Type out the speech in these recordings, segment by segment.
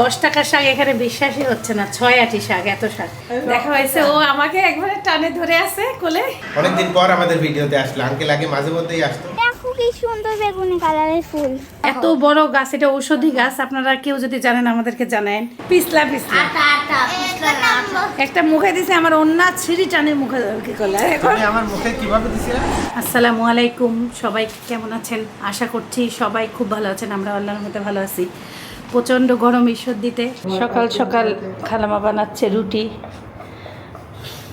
দশ টাকার শাক এখানে বিশ্বাসই হচ্ছে না। ছয় আটি শাক এত শাক। দেখা হয়েছে ও আমাকে একবারে টানে ধরে আছে কোলে। অনেকদিন পর আমাদের ভিডিওতে আসলো। আঙ্কেল আগে মাঝে মধ্যেই আসতো। কি সুন্দর বেগুনি কালারের ফুল। এত বড় গাছ এটা ঔষধি গাছ। আপনারা কেউ যদি জানেন আমাদেরকে জানেন পিছলা পিছলা। একটা মুখে দিছে আমার অন্য ছিঁড়ি টানে মুখে কি করলে? আমার মুখে কীভাবে আসসালামু আলাইকুম। সবাই কেমন আছেন? আশা করছি সবাই খুব ভালো আছেন। আমরা আল্লাহর মধ্যে ভালো আছি। প্রচণ্ড গরম ঈশ্বর দিতে। সকাল সকাল খালামা বানাচ্ছে রুটি।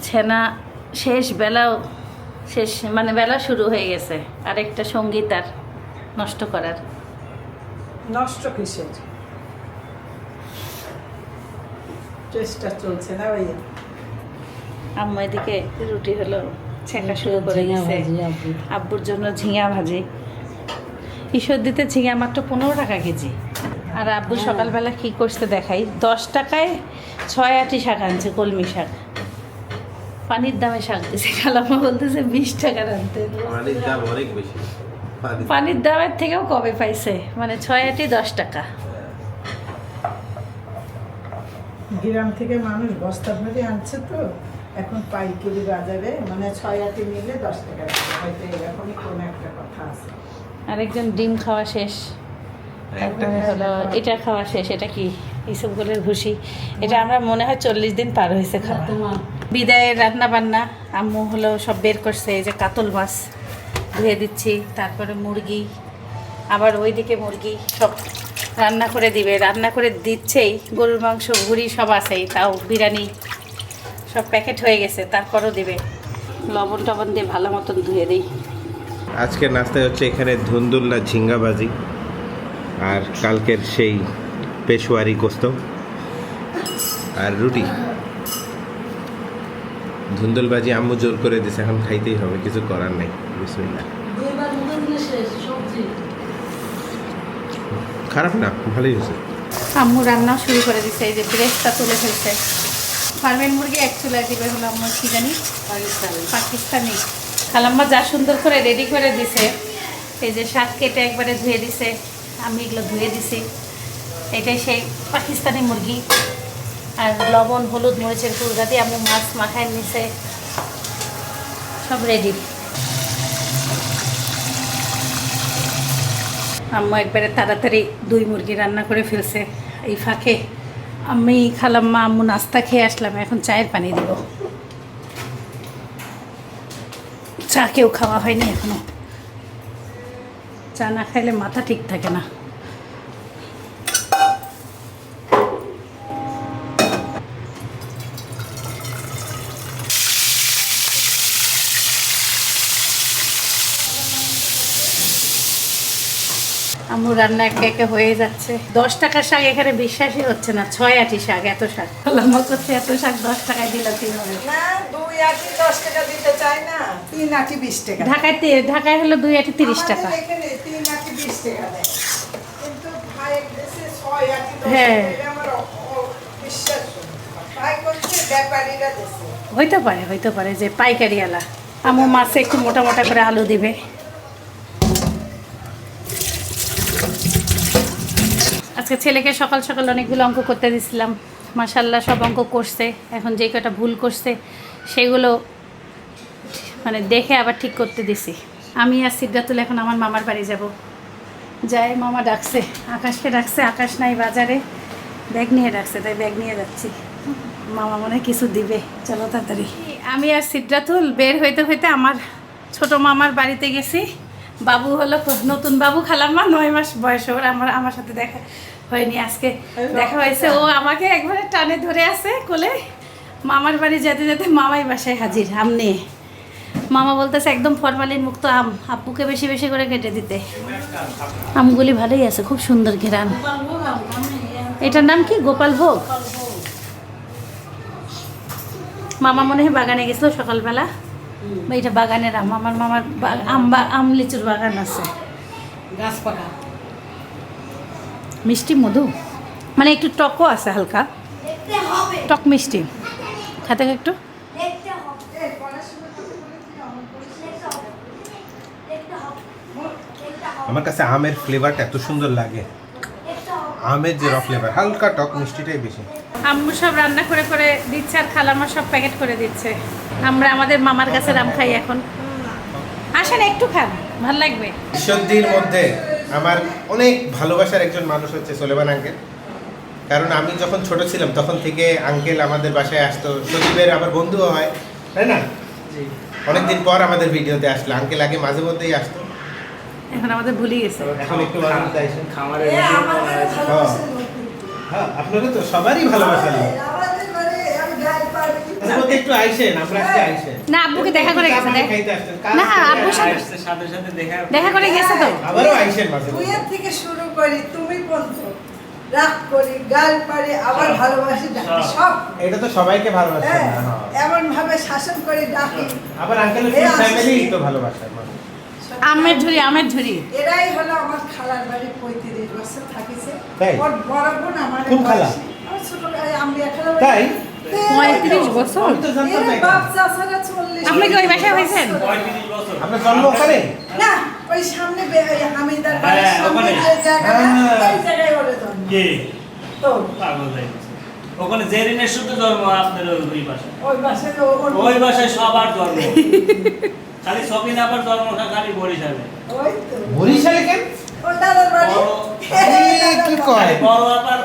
ছেনা শেষ বেলাও শেষ মানে বেলা শুরু হয়ে গেছে। আরেকটা সংগীত আর নষ্ট করার। নষ্ট কিসের? চেষ্টা চলছে না ভাইয়া? আম্মু এদিকে রুটি হলো ছেঁকা শুরু করে গেছে আব্বুর জন্য ঝিঙা ভাজি। ঈশ্বর দিতে ঝিঙা মাত্র পনেরো টাকা কেজি। আর আব্বু সকালবেলা কি করতে দেখাই? দশ টাকায় ছয় আটি শাক আনছে কলমি শাক। পানির দামে শাক দিছে। খালামা বলতেছে বিশ টাকা আনতে পানির দাম অনেক বেশি। পানির দামের থেকেও কবে পাইছে। মানে ছয় আটি দশ টাকা। গ্রাম থেকে মানুষ বস্তা ভরে আনছে তো। এখন পাইকারি বাজারে মানে ছয় আটি নিলে দশ টাকা। হয়তো এরকমই কোনো একটা কথা আছে। আরেকজন ডিম খাওয়া শেষ। তারপরে হলো এটা খাওয়া শেষ এটা কি? ইসবগুলোর ভুসি এটা আমরা মনে হয় চল্লিশ দিন পার হয়েছে খাওয়া। বিদায়ের রান্না বান্না আম্মু হলো সব বের করছে এই যে কাতল মাছ ধুয়ে দিচ্ছি তারপরে মুরগি আবার ওইদিকে মুরগি সব রান্না করে দিবে রান্না করে দিচ্ছেই গরুর মাংস ভুড়ি সব আছেই তাও বিরিয়ানি সব প্যাকেট হয়ে গেছে তারপরও দিবে। লবণ টবণ দিয়ে ভালো মতন ধুয়ে দিই। আজকের নাস্তায় হচ্ছে এখানে ধুন্দুল্লা ঝিঙ্গাবাজি। আর কালকের সেই পেশোয়ারি কোস্ত। আর রুটি। ধুন্দলবাজি আম্মু জোর করে দিছে এখন খাইতেই হবে কিছু করার নাই বিসমিল্লাহ। খারাপ না ভালোই হয়েছে। আম্মু রান্না শুরু করে দিছে এই যে ব্রেস্টটা তুলে ফেলছে। ফার্মের মুরগি এক চুলায় দিবে হলো আম্মু কি জানি? পাকিস্তানি। খালাম্মা যা সুন্দর করে রেডি করে দিছে এই যে শাক কেটে একবারে ধুয়ে দিছে। আমি এগুলো ধুয়ে দিছি। এটাই সেই পাকিস্তানি মুরগি। আর লবণ, হলুদ, মরিচের গুঁড়া দিয়ে আম্মু মাছ মাখায় নিছে, সব রেডি আম্মু একবারে তাড়াতাড়ি দুই মুরগি রান্না করে ফেলছে। এই ফাঁকে আমি খালাম, মা আম্মু নাস্তা খেয়ে আসলাম, এখন চায়ের পানি দিব। চা কেউ খাওয়া হয়নি এখনও। চা না খাইলে মাথা ঠিক থাকে না। রান্না একে একে হয়ে যাচ্ছে। দশ টাকার শাক এখানে বিশ্বাসই হচ্ছে না। ছয় আটি শাক এত শাক। আম্মা করছে এত শাক দশ টাকায় দিলে কি হবে? না দুই আটি দশ টাকা দিতে চাই না। তিন টাকা। ঢাকায় তে- ঢাকায় হলো দুই আটি তিরিশ টাকা। হ্যাঁ। আমার হয় হইতে পারে হইতে পারে যে পাইকারি আলা আমু মাছে একটু মোটা মোটা করে আলু দিবে। আজকে ছেলেকে সকাল সকাল অনেকগুলো অঙ্ক করতে দিছিলাম মাসাল্লাহ সব অঙ্ক করছে। এখন যে কটা ভুল করছে, সেগুলো মানে দেখে আবার ঠিক করতে দিছি। আমি আর সিদ্ধাতুল এখন আমার মামার বাড়ি যাব। যাই মামা ডাকছে। আকাশকে ডাকছে। আকাশ নাই বাজারে। ব্যাগ নিয়ে ডাকছে, তাই ব্যাগ নিয়ে যাচ্ছি। মামা মনে কিছু দিবে। চলো তাড়াতাড়ি। আমি আর সিদ্ধাতুল বের হইতে হইতে আমার ছোট মামার বাড়িতে গেছি। বাবু হলো নতুন বাবু খালাম্মা, নয় মাস বয়স ওর, আমার আমার সাথে দেখা হয়নি আজকে। দেখা হয়েছে। ও আমাকে একবারে টানে ধরে আছে কোলে। মামার বাড়ি যেতে যেতে মামাই বাসায় হাজির, আম নিয়ে। মামা বলতেছে, একদম ফরমালিন মুক্ত আম আপুকে বেশি বেশি করে কেটে দিতে। আমগুলি ভালোই আছে, খুব সুন্দর ঘেরান। এটার নাম কি? গোপাল ভোগ? মামা মনে হয় বাগানে গেছিল সকালবেলা। এটা বাগানের আম আমার মামার আম বা- আম লিচুর বাগান আছে। গাছ পাকা? মিষ্টি মধু? মানে একটু টকও আছে হালকা। টক মিষ্টি। খাতে একটু। আমার কাছে আমের ফ্লেভারটা এত সুন্দর লাগে। আমের যে র ফ্লেভার হালকা টক মিষ্টিটাই বেশি। আম্মু সব রান্না করে করে দিচ্ছে আর খালামা সব প্যাকেট করে দিচ্ছে। আমরা আমাদের মামার কাছে রাম খাই এখন। আসেন একটু খান ভালো লাগবে। ঈশ্বরদীর মধ্যে আমার অনেক ভালোবাসার একজন মানুষ হচ্ছে সোলেমান আঙ্কেল। কারণ আমি যখন ছোট ছিলাম তখন থেকে আঙ্কেল আমাদের বাসায় আসতো সজীবের আমার বন্ধুও হয় তাই না? অনেকদিন পর আমাদের ভিডিওতে আসলো আঙ্কেল আগে মাঝে মধ্যেই আসতো। এখন আমাদের ভুলে গেছে। এখন একটু আসেন খামারে এ, আমাদের ভালোবাসা নতুন। হ্যাঁ আপনারা তো সবারই ভালোবাসা লোক। আমাদের ঘরে আমি গায়ে পাড়ি। মাঝে মধ্যে একটু আইসেন আমরা আজকে আইসেন না আব্বুকে দেখা করে গেছে দেখ খাইতে আসতেন। কাল না, আব্বুর সাথে- সাথে সাথে দেখা দেখা করে গেছে তো আবারও আইসেন মাঝে মধ্যে। দুইয়ের থেকে শুরু করি তুমি পর্যন্ত রাগ করি গাল পারি আবার ভালোবাসি ডাকি সব এটা তো সবাইকে ভালোবাসেন হ্যাঁ, হ্যাঁ। এমন ভাবে শাসন করে ডাকি আবার ফুল ফ্যামিলি তো মানুষ। আমের ঝুড়ি আমের ঝুড়ি। এরাই হলো আমার খালার বাড়ি পঁয়ত্রিশ বছর থাকিছে। তাই? ওর বড় বোন আমার কোন খালা? আমার ছোট ভাই, আমি খালা তাই? পঁয়ত্রিশ বছর? আপনি কি ওই বাসায় হয়েছেন? আপনার জন্ম ওখানে? না ওই সামনে হামিদার হ্যাঁ, বাড়ির সামনে ওখানে। যে জায়গাটা হ্যাঁ। জায়গায় ওরে জন্ম। তো। পাগল ওখানে জেরিনের শুধু জন্ম আপনার ওই বাসায়। ওই বাসায় ওই বাসায় সবার জন্ম। খালি সকিন আবার জন্ম না খালি বরিশালে ওই তো। বরিশালে কেন? কি কয়? বড় আবার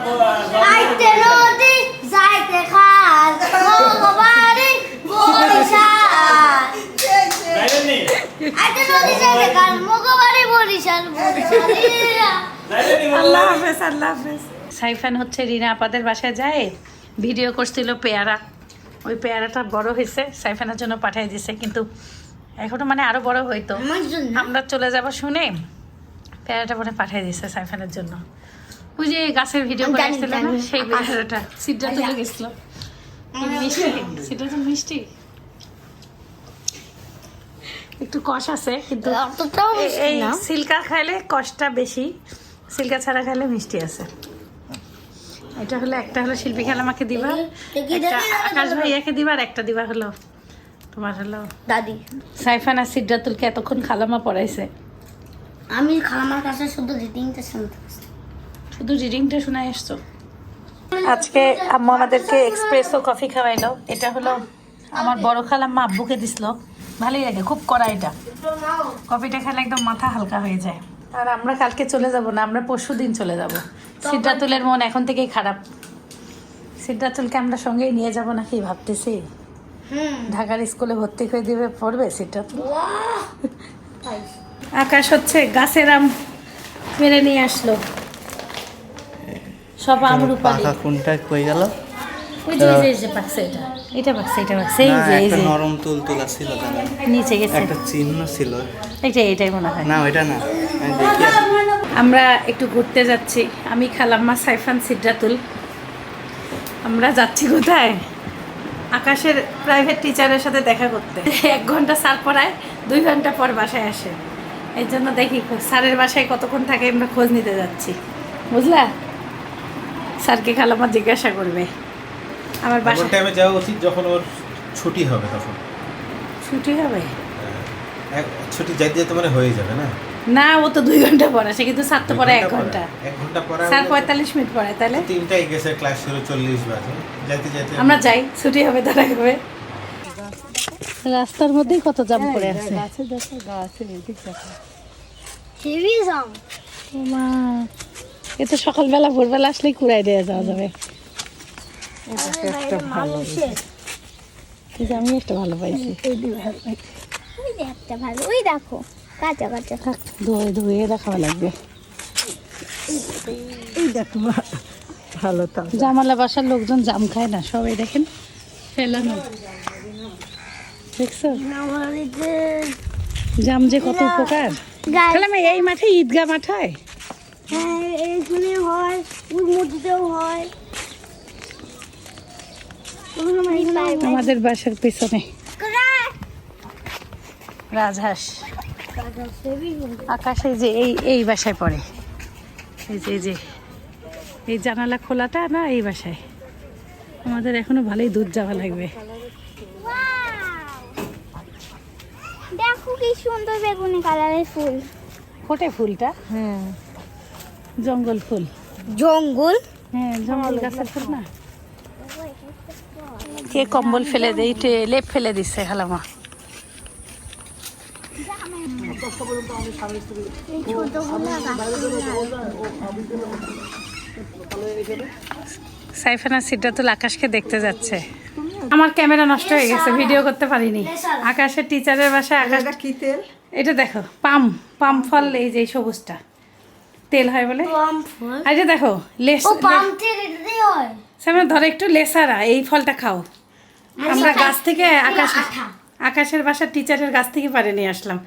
যাইতে নদী যাইতে খাল ভগবানে বরিশাল আইতে নদী যাইতে খাল ভগবানে বরিশাল আল্লাহ হাফেজ আল্লাহ হাফেজ। সাইফান হচ্ছে রিনা আপাদের বাসায় যায় ভিডিও করছিল পেয়ারা। ওই পেয়ারাটা বড় হয়েছে সাইফানের জন্য পাঠিয়ে দিছে কিন্তু এখনও মানে আরও বড় হইতো আমরা চলে যাব শুনে পেয়ারাটা পরে পাঠিয়ে দিছে সাইফানের জন্য ওই যে গাছের ভিডিও করে আসছিল না সেই পেয়ারাটা তুলে গেছিল মিষ্টি তো মিষ্টি একটু কষ আছে কিন্তু এই- মিষ্টি এই না। সিল্কা খাইলে কষ্টটা বেশি সিল্কা ছাড়া খাইলে মিষ্টি আছে এটা হলো একটা হলো শিল্পী খেলা আমাকে দিবা একটা আকাশ। ভাইয়াকে দিবা আর একটা দিবা হলো তোমার হলো দাদি। সাইফান আর সিদ্ধাতুলকে এতক্ষণ খালামা পড়াইছে। আমি খালামার কাছে শুধু রিডিংটা শুনতে শুধু রিডিংটা শোনাই আসছো? আজকে আম্মু আমাদেরকে এক্সপ্রেসো কফি খাওয়াইলো। এটা হলো আমার বড় খালাম্মা আব্বুকে দিছিল। ভালোই লাগে খুব কড়া এটা। কফিটা খেলে একদম মাথা হালকা হয়ে যায়। আর আমরা কালকে চলে যাব না আমরা পরশু দিন চলে যাব। সিদ্ধাতুলের মন এখন থেকেই খারাপ। সিদ্ধাতুলকে আমরা সঙ্গেই নিয়ে যাব নাকি ভাবতেছি? ঢাকার স্কুলে ভর্তি করে দিবে পড়বে সিদ্ধাতুল আকাশ হচ্ছে গাছের আম মেরে নিয়ে আসলো। সব আম রূপালি কোনটা কই গেল? ওই যে এই যে- পাকছে এটা। এটা পাকছে এটা পাকছে এই যে এই যে। নরম তুল তুলা ছিল নিচে গেছে। একটা চিহ্ন ছিল। এটাই মনে হয়। না ওইটা না। আমরা একটু ঘুরতে যাচ্ছি। আমি খালাম্মা সাইফান সিদ্ধাতুল আমরা যাচ্ছি কোথায়? আকাশের প্রাইভেট টিচারের সাথে দেখা করতে। এক ঘণ্টা স্যার পড়ায় দুই ঘণ্টা পর বাসায় আসে। এই জন্য দেখি স্যারের বাসায় কতক্ষণ থাকে আমরা খোঁজ নিতে যাচ্ছি। বুঝলা? স্যারকে খালাম্মা জিজ্ঞাসা করবে। আমার বাসা টাইমে যাওয়া উচিত যখন ওর ছুটি হবে তখন। ছুটি হবে? এক ছুটি যাইতে যেতে মানে হয়ে যাবে না? না ও তো দুই ঘণ্টা পড়া সে কিন্তু স্যার তো পড়ে এক। ঘণ্টা। এক ঘণ্টা পড়া স্যার পঁয়তাল্লিশ মিনিট পড়ায় তাহলে? তিনটায় গেছে ক্লাস শুরু চল্লিশ বাজে। যাইতে যাইতে। আমরা যাই ছুটি হবে তারা হবে। রাস্তার মধ্যেই কত জাম পড়ে আছে। হেভি সং মা এ তো সকালবেলা ভোরবেলা আসলেই কুড়াই দেওয়া যাওয়া যাবে। আমি একটা ভালো পাইছি। একটা ভালো ওই দেখো। কাঁচা কাঁচা থাক, ধুয়ে ধুয়ে দেখাও লাগবে। ভালো তো। জামালা বাসার লোকজন জাম খায় না সবাই দেখেন ফেলানো। দেখছ? জাম যে কত উপকার। খেলাম এই মাঠে ঈদগাহ মাঠ হয় হ্যাঁ এইখানে হয় ওই হয়। হয়। আমাদের বাসার পেছনে। রাজহাঁস। আকাশে যে এই এই বাসায় পড়ে। এই যে এই যে এই জানালা খোলাটা না এই বাসায়। আমাদের এখনও ভালোই দুধ যাওয়া লাগবে। দেখো কি সুন্দর বেগুনি কালারের ফুল। ফোটে ফুলটা? হ্যাঁ। জঙ্গল ফুল। জঙ্গল? হ্যাঁ জঙ্গল গাছের ফুল না? কে কম্বল ফেলে দেই লেপ ফেলে দিচ্ছে খালামা সাইফানা সিদ্ধাতুল আকাশকে দেখতে যাচ্ছে। আমার ক্যামেরা নষ্ট হয়ে গেছে ভিডিও করতে পারিনি। আকাশের টিচারের বাসায় আকাশ কি তেল? এটা দেখো পাম পাম ফল এই যে এই সবুজটা। তেল হয় বলে? আর এটা দেখো লেস সামনে ধরো একটু লেসারা এই ফলটা খাও। আমরা গাছ থেকে আকাশ। আকাশের বাসার টিচারের গাছ থেকে পারে নিয়ে আসলাম।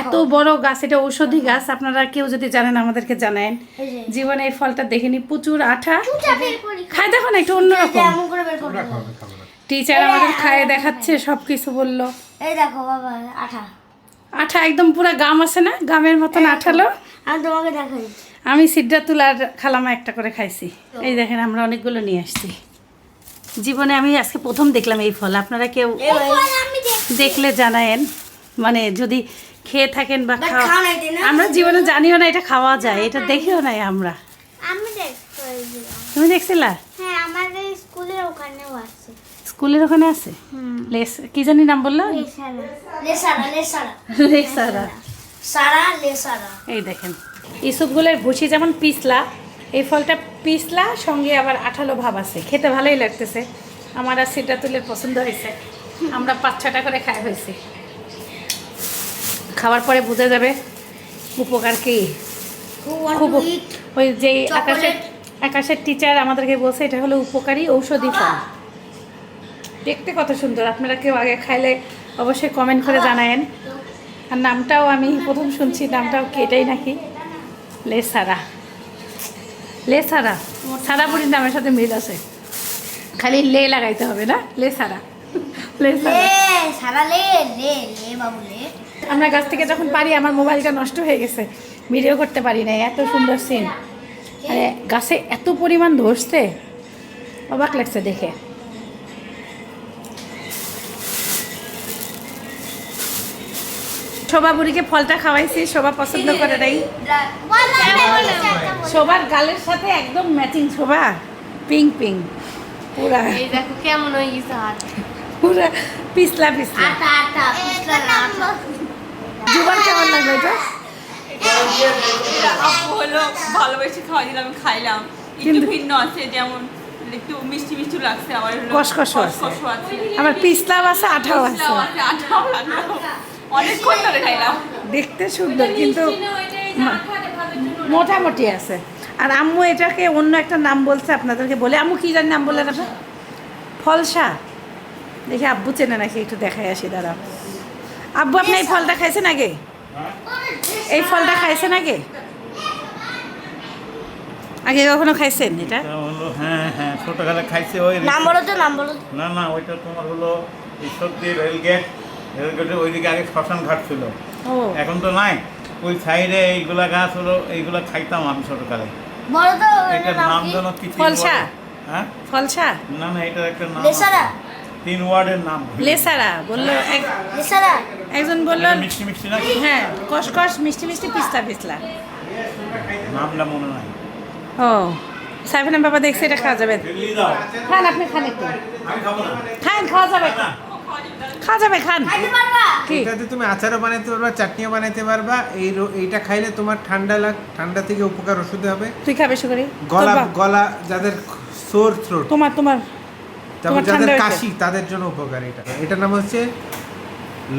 এত বড় গাছ এটা ঔষধি গাছ আপনারা কেউ যদি জানেন আমাদেরকে জানেন জীবনে এই ফলটা দেখিনি প্রচুর আঠা। খাই দেখো না একটু অন্যরকম। টিচার আমাদের খায় দেখাচ্ছে সব কিছু বলল। এই দেখো বাবা আঠা। আঠা একদম পুরো গাম আছে না? গামের মতন আঠালো। আমি তোমাকে দেখাই। আমি সিদ্ধাতুল আর খালামা একটা করে খাইছি। এই দেখেন আমরা অনেকগুলো নিয়ে আসছি। জীবনে আমি আজকে প্রথম দেখলাম এই ফল। আপনারা কেউ দেখলে জানায়েন। মানে যদি খেয়ে থাকেন বা খাওয়া? আমরা জীবনে জানিও না এটা খাওয়া যায় এটা দেখিও নাই আমরা। তুমি দেখছিলা? হ্যাঁ স্কুলের ওখানেও আছে। স্কুলের ওখানে আছে? লেস কি জানি নাম বলল? লেসারা। এই দেখেন ইসুপগুলোর ভুসি যেমন পিছলা এই ফলটা পিছলা সঙ্গে আবার আঠালো ভাব আছে। খেতে ভালোই লাগতেছে। আমার আর সেটা তুলে পছন্দ হয়েছে। আমরা পাঁচ ছটা করে খাই হয়েছি। খাওয়ার পরে বোঝা যাবে উপকার কি। খুব ওই যে আকাশের আকাশের টিচার আমাদেরকে বলছে এটা হলো উপকারী ঔষধি ফল। দেখতে কত সুন্দর। আপনারা কেউ আগে খাইলে অবশ্যই কমেন্ট করে জানায়েন। আর নামটাও আমি প্রথম শুনছি নামটাও কি এটাই নাকি? লেসারা। লেসারা সারাপুরির নামের সাথে মিল আছে। খালি লে লাগাইতে হবে না? লে সারা। লে লে লে বাবু লে। আমরা গাছ থেকে যখন পারি আমার মোবাইলটা নষ্ট হয়ে গেছে। ভিডিও করতে পারি না এত সুন্দর সিন মানে গাছে এত পরিমাণ ধরছে। অবাক লাগছে দেখে। শোভা বুড়িকে ফলটা খাওয়াইছি শোভা পছন্দ করে নাই। শোভার গালের সাথে একদম ম্যাচিং শোভা। পিঙ্ক পিঙ্ক পুরা। এই দেখো কেমন হয়ে গেছে হাত। পুরা পিছলা পিছলা। আটা আটা পিছলা জুবার কেমন লাগবে এটা? আপু হলো ভালোবেসে খাওয়া দিলাম আমি খাইলাম। একটু কিন্তু- ভিন্ন আছে যেমন একটু মিষ্টি মিষ্টি লাগছে আবার হলো কসকসও আছে। আবার পিছলাও আছে আঠাও আছে। আছে আঠাও লাগল। অনেকক্ষণ ধরে খাইলাম। দেখতে সুন্দর কিন্তু মোটামুটি আছে। আর আম্মু এটাকে অন্য একটা নাম বলছে আপনাদেরকে বলে আম্মু কি জানি নাম বললেন আপনার ফলসা। দেখি আব্বু চেনে নাকি একটু দেখাই আসি দাঁড়া আব্বু আপনি এই ফলটা খাইছেন আগে? এই ফলটা খাইছেন আগে? আগে কখনো খাইছেন এটা? হলো হ্যাঁ হ্যাঁ ছোটবেলা খাইছে ওই নাম বলো তো নাম বলো না না ওইটা তোমার হলো ঈশ্বরদী রেলগেট। রেলগেটের ওইদিকে আগে শ্মশান ঘাট ছিল। ও। এখন তো নাই। ওই সাইডে এইগুলা গাছ হলো এইগুলা খাইতাম আমি ছোটকালে। এটার নাম কি? যেন কি ফলসা? হ্যাঁ? ফলসা? না না এটার একটা নাম লেসারা। আছে। তিন ওয়ার্ডের নাম। লেসারা বলল এক লেসারা। একজন বলল মিষ্টি মিষ্টি নাকি হ্যাঁ কসকস মিষ্টি মিষ্টি পিস্তা পিছলা নামটা মনে নাই। ও বাবা দেখছি এটা খাওয়া যাবে। খান আপনি খান একটু। খান খাওয়া যাবে। খাওয়া যাবে খান। এটাতে তুমি আচারও বানাইতে পারবা চাটনিও বানাইতে পারবা। এই এইটা খাইলে তোমার ঠান্ডা লাগ ঠান্ডা থেকে উপকার ওষুধ হবে। তুই খাবে শুকরি গলা গলা যাদের সোর থ্রোট তোমার তোমার তারপর যাদের কাশি তাদের জন্য উপকার এটা। এটার নাম হচ্ছে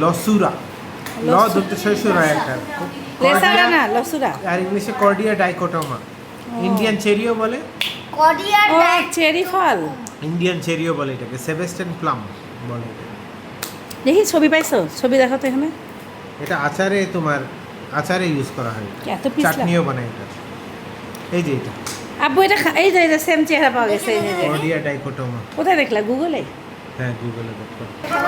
লসুরা। ল দন্ত শ্বশুরা একটা। লেসারা না লসুরা। আর ইংলিশে কর্ডিয়া ডাইকোটোমা। ইন্ডিয়ান চেরিও বলে। ও চেরি ফল। ইন্ডিয়ান চেরিও বলে এটাকে সেভেস্টার্ন প্লাম বলে। দেখি ছবি পাইছো? ছবি দেখো তো এখানে? এটা আচারে তোমার আচারে ইউজ করা হয়। এত পিছলা? চাটনিও বানায় এটা। এই যে এটা। আব্বু এটা এই যে যে সেম চেহারা পাওয়া গেছে এই যে, এই যে। ডাইকোটোমা কোথায় দেখলা? গুগলে হ্যাঁ গুগলে দেখো।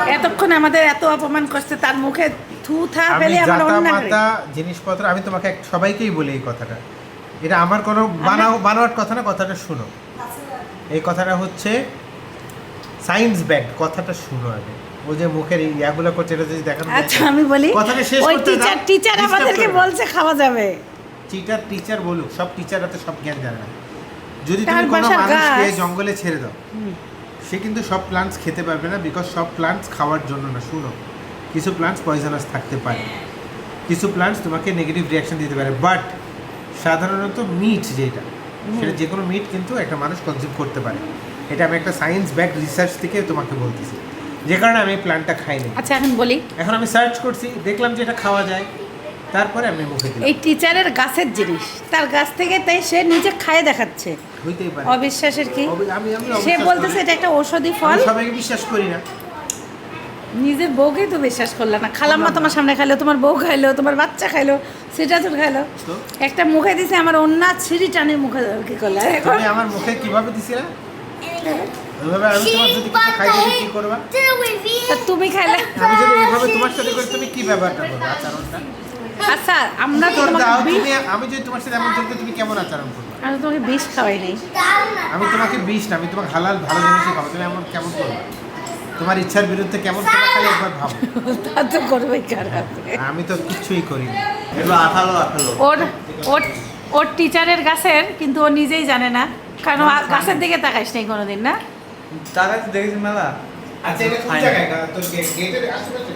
এতক্ষণ আমাদের এত অপমান করছে তার মুখে থু থা ফেলে আমরা অন্য মাতা জিনিসপত্র আমি তোমাকে এক- সবাইকেই বলি এই কথাটা। এটা আমার কোনো বানাও বানোয়াট কথা না কথাটা শুনো। এই কথাটা হচ্ছে সায়েন্স ব্যাগ কথাটা শুনো আগে। ও যে মুখের ইয়াগুলো করছে এটা যদি দেখানো আচ্ছা আমি বলি কথাটা শেষ ওই টিচার টিচার আমাদেরকে বলছে খাওয়া যাবে। টিচার টিচার বলুক সব টিচাররা তো সব জ্ঞান জানে না। যদি তুমি কোনো মানুষকে জঙ্গলে ছেড়ে দাও সে কিন্তু সব প্লান্টস খেতে পারবে না বিকজ সব প্লান্টস খাওয়ার জন্য না শুনো। কিছু প্লান্টস পয়জনাস থাকতে পারে। কিছু প্লান্টস তোমাকে নেগেটিভ রিয়াকশন দিতে পারে বাট সাধারণত মিট যেটা সেটা যে কোনো মিট কিন্তু একটা মানুষ কনজিউম করতে পারে। এটা আমি একটা সায়েন্স ব্যাক রিসার্চ থেকে তোমাকে বলতেছি। যে কারণে আমি প্লান্টটা খাইনি। আচ্ছা এখন বলি। এখন আমি সার্চ করছি দেখলাম যে এটা খাওয়া যায়। তারপরে আমি মুখে দিলাম। এই টিচারের গাছের জিনিস। তার গাছ থেকে তাই সে নিজে খায় দেখাচ্ছে। হইতেই পারে। অবিশ্বাসের কি? সে বলতেছে এটা একটা ঔষধি ফল। আমি সবাইকে বিশ্বাস করি না। নিজের বউকেই তো বিশ্বাস করলে না। খালাম্মা তোমার সামনে খাইলো তোমার বউ খাইলো তোমার বাচ্চা খাইলো সেটা তো? খাইলো একটা মুখে দিছে আমার অন্য ছিঁড়ি টানে মুখে কি করলে? আমার মুখে কীভাবে দিছিলা? ওইভাবে আমি তোমার যদি কিছু খাই দিলে কি করবা? তা তুমি খাইলে। আমি যদি এইভাবে তোমার সাথে করি তুমি কি ব্যাপারটা করবে আচরণটা? আচ্ছা আমরা তো তোমাকে তুমি আমি যদি তোমার সাথে এমন চলতে তুমি কেমন আচরণ করবে? আমি তোমাকে বিষ খাওয়াই নাই। আমি তোমাকে বিষ না আমি তোমাকে হালাল ভালো জিনিসই খাব তুমি এমন কেমন করবে? তোমার ইচ্ছার বিরুদ্ধে কেমন করবে খালি একবার ভাবো। তা তো করবোই খারাপ আমি তো কিছুই করি না। একটু আঠালো আঠালো। ওর ওর ওর টিচারের গাছের কিন্তু ও নিজেই জানে না। কারণ গাছের দিকে তাকাইস নাই কোনোদিন না? তারা তো দেখেছি মেলা। আচ্ছা এটা কোন জায়গায়? গা- গেটের আশেপাশে।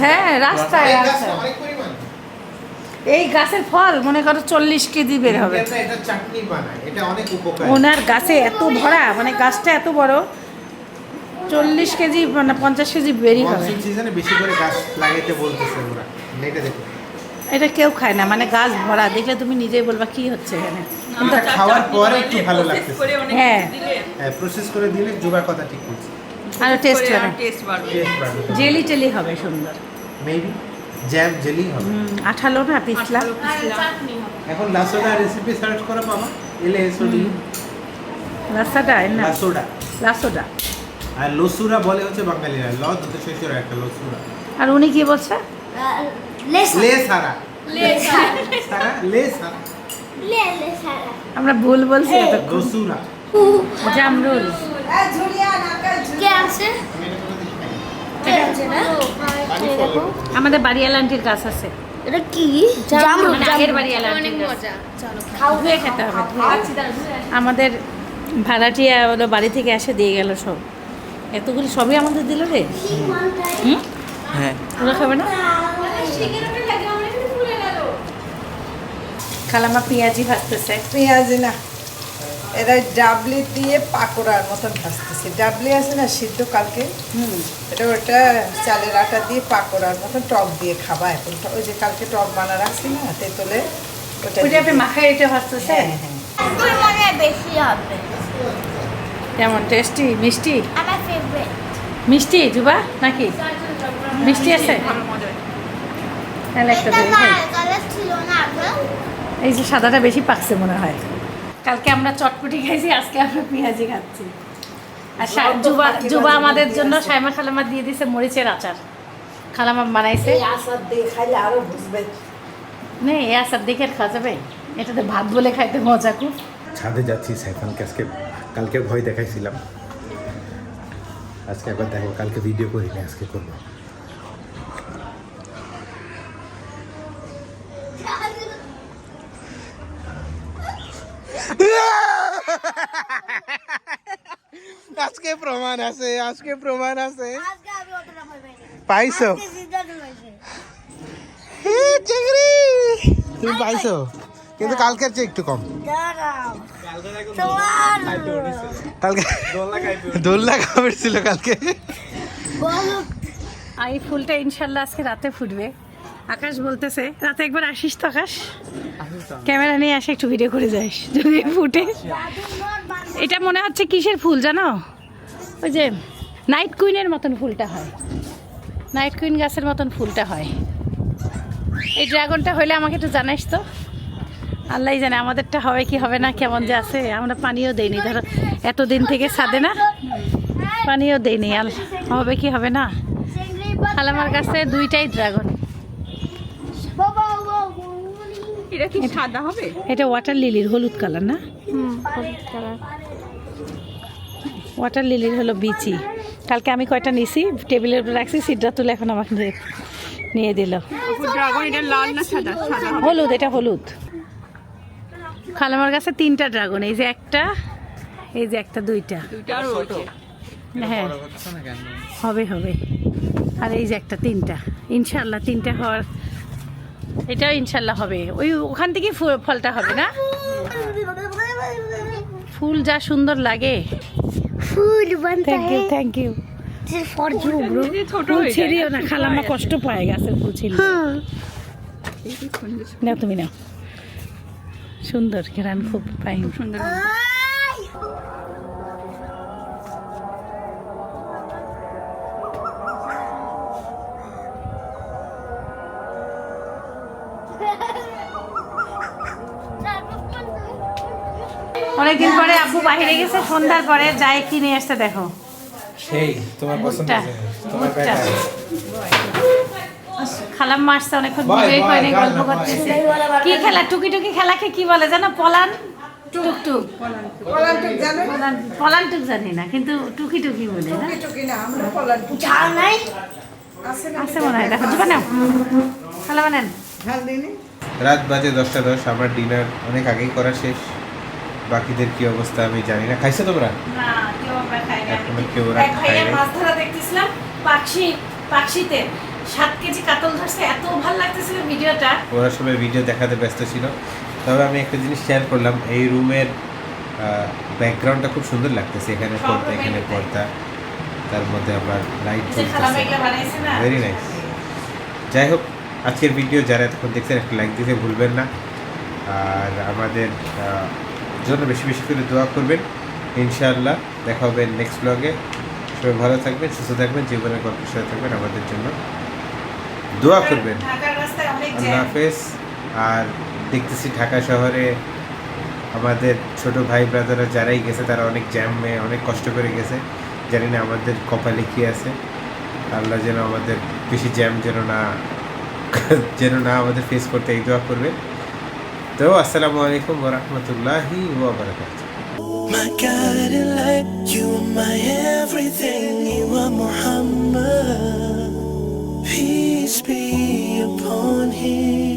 হ্যাঁ রাস্তায় এই রাস্তায় অনেক পরিমাণ। এই গাছের ফল মনে করো চল্লিশ কেজি বের হবে। ইন্ডিয়ানরা এটা চাটনি বানায় এটা অনেক উপকার। ওনার গাছে এত ভরা মানে গাছটা এত বড় চল্লিশ কেজি মানে পঞ্চাশ কেজি বেরি হবে। সিজনে বেশি করে গাছ লাগাইতে বলতেছে ওরা এটা দেখো। এটা কেউ খায় না মানে গাছ ভরা দেখলে তুমি নিজেই বলবা কি হচ্ছে এখানে। এটা খাওয়ার পরে একটু ভালো অনেক হ্যাঁ। হ্যাঁ প্রসেস করে দিলে কথা ঠিক বলছে আরও টেস্ট হবে টেস্ট বাড়বে। জেলি টেলি হবে সুন্দর। মেবি জ্যাম জেলি হবে। আঠালো না পিছলা? এখন লাসোডা রেসিপি সার্চ করো এলে এসোডি রাস্তাটা না লাসোডা লাসোটা আর লসুরা বলে হচ্ছে বাঙালিরা। ল দুটো শেষের একটা লসুরা। আর উনি কি বলছে? লে সারা। সারা। লে সারা। আমরা ভুল বলছি জামরুল। আমাদের বাড়িয়ালা আন্টির গাছ আছে। এটা কি? জামরুল মানে আগের বাড়িয়ালা আন্টির গাছ। ধুয়ে খেতে হবে আমাদের ভাড়াটিয়া হলো বাড়ি থেকে এসে দিয়ে গেল সব। এতগুলি সবই আমাদের দিল রে? হুম? হ্যাঁ। ওরা খাবে না? খালামা পেঁয়াজি ভাজতেছে। পেঁয়াজি না। এরা ডাবলি দিয়ে পাকোড়ার মতন ভাজতেছে। ডাবলি আছে না সিদ্ধ কালকে? হুম। এটা ওটা চালের আটা দিয়ে পাকোড়ার মতন টক দিয়ে খাবা এখন। ওই যে কালকে টক বানা রাখছি না তেঁতুলে ওটা ওইটা আপনি মাখায় এটা ভাজতেছে? হ্যাঁ হ্যাঁ। তোর মনে হয় বেশি হবে কেমন টেস্টি মিষ্টি? আমার ফেভারিট মিষ্টি জুবা নাকি? মিষ্টি আছে? তাহলে একটা খাই। কালার ছিল না আগে এই যে সাদাটা বেশি পাকছে মনে হয়। কালকে আমরা চটপটি খাইছি আজকে আমরা পেঁয়াজি খাচ্ছি। আর জুবা জুবা আমাদের জন্য সাইমা খালামা দিয়ে দিছে মরিচের আচার। খালামা বানাইছে। এই আচার দিয়ে খাইলে আরও বুঝবে। নেই এই আচার দেখে আর খাওয়া যাবে। এটাতে ভাত বলে খাইতে মজা খুব। ছাদে যাচ্ছি সাইফানকে আজকে কালকে ভয় দেখাইছিলাম। আজকে একবার দেখো কালকে ভিডিও করিনি আজকে করব। আজকে প্রমাণ আছে আজকে প্রমাণ আছে। আজকে আমি ওটা পাইছো? তুমি পাইছো? কিন্তু কালকের চেয়ে একটু কম। কালকে দোলনা খাবার ছিল কালকে? বলো। আর এই ফুলটা ইনশাল্লাহ আজকে রাতে ফুটবে। আকাশ বলতেছে রাতে একবার আসিস তো আকাশ? ক্যামেরা নিয়ে আসে একটু ভিডিও করে যাইস যদি ফুটে। এটা মনে হচ্ছে কিসের ফুল জানো? ওই যে নাইট কুইনের মতন ফুলটা হয়। নাইট কুইন গাছের মতন ফুলটা হয়। এই ড্রাগনটা হলে আমাকে একটু জানাইস তো। আল্লাহ জানে আমাদেরটা হবে কি হবে না, কেমন যে আছে। আমরা পানিও দেইনি, ধরো এতদিন থেকে সাদে না? পানিও দেইনি। আল হবে কি হবে না? আর আমার কাছে দুইটাই ড্রাগন বাবা বাবা এটা কি সাদা হবে? এটা ওয়াটার লিলির হলুদ কালার না? ওয়াটার লিলির হলো বিচি। কালকে আমি কয়টা নিছি? টেবিলের উপর রাখছি সিটটা তুলে এখন আমাকে নিয়ে দিল। ড্রাগন এটা লাল না সাদা? সাদা হলুদ এটা হলুদ। খালামার কাছে তিনটা ড্রাগন এই যে একটা এই যে একটা দুইটা। হ্যাঁ। হবে হবে। আর এই যে একটা তিনটা। ইনশাল্লাহ তিনটা হওয়ার এটাও ইনশাল্লাহ হবে। ওই ওখান থেকেই ফলটা হবে না? ফুল যা সুন্দর লাগে। ফুল থ্যাংক ইউ থ্যাংক ইউ ফুল ছিঁড়িও না খালাম্মা কষ্ট পায় গেছে ফুল ছিঁড়ি নাও তুমি নাও। সুন্দর ঘেরান খুব পাই সুন্দর অনেকদিন পরে আপু বাহিরে গেছে সন্ধ্যার পরে যাই কিনে আসতে দেখো। সেই তোমার পছন্দ তোমার খালাম মারছে অনেকক্ষণ বিজয় কয়নি গল্প করতেছে। কি খেলা টুকি টুকি খেলাকে কি বলে জানো? পলান? টুকটুক। পলান্টুক জানি না কিন্তু টুকি টুকি বলে না? মনে হয় দেখো জুবা নাও। খালা বানান। রাত বাজে দশটা দশ আমার ডিনার অনেক আগেই করা শেষ। বাকিদের কি অবস্থা আমি জানি না। খাইছো তোমরা? না কেউ আমরা খাই না এখনও কেউ ওরা ভাইয়া খায়নি। মাছ ধরা দেখতেছিলাম পাকশিতে সাত কেজি কাতল ধরছে এত ভালো লাগতেছিল ভিডিওটা। ওরা সবাই ভিডিও দেখাতে ব্যস্ত ছিল। তবে আমি একটা জিনিস শেয়ার করলাম এই রুমের ব্যাকগ্রাউন্ডটা খুব সুন্দর লাগতেছে এখানে পর্দা এখানে পর্দা। তার মধ্যে আবার লাইট না? ভেরি নাইস যাই হোক আজকের ভিডিও যারা এতক্ষণ দেখছেন একটা লাইক দিতে ভুলবেন না। আর আমাদের জন্য বেশি বেশি করে দোয়া করবেন। ইনশাআল্লাহ দেখা হবে নেক্সট ব্লগে সবাই ভালো থাকবেন সুস্থ থাকবেন জীবনের গল্পের সাথে থাকবেন আমাদের জন্য। দোয়া করবেন। আল্লাহ হাফেজ। আর দেখতেছি ঢাকা শহরে আমাদের ছোট ভাই ব্রাদাররা যারাই গেছে তারা অনেক জ্যামে অনেক কষ্ট করে গেছে। জানি না আমাদের কপালে কি আছে। আল্লাহ যেন আমাদের বেশি জ্যাম যেন না যেন না আমাদের ফেস করতে এই দোয়া করবে تو السلام عليكم ورحمة الله وبركاته My God in light, you are my everything, you are Muhammad. Peace be upon him.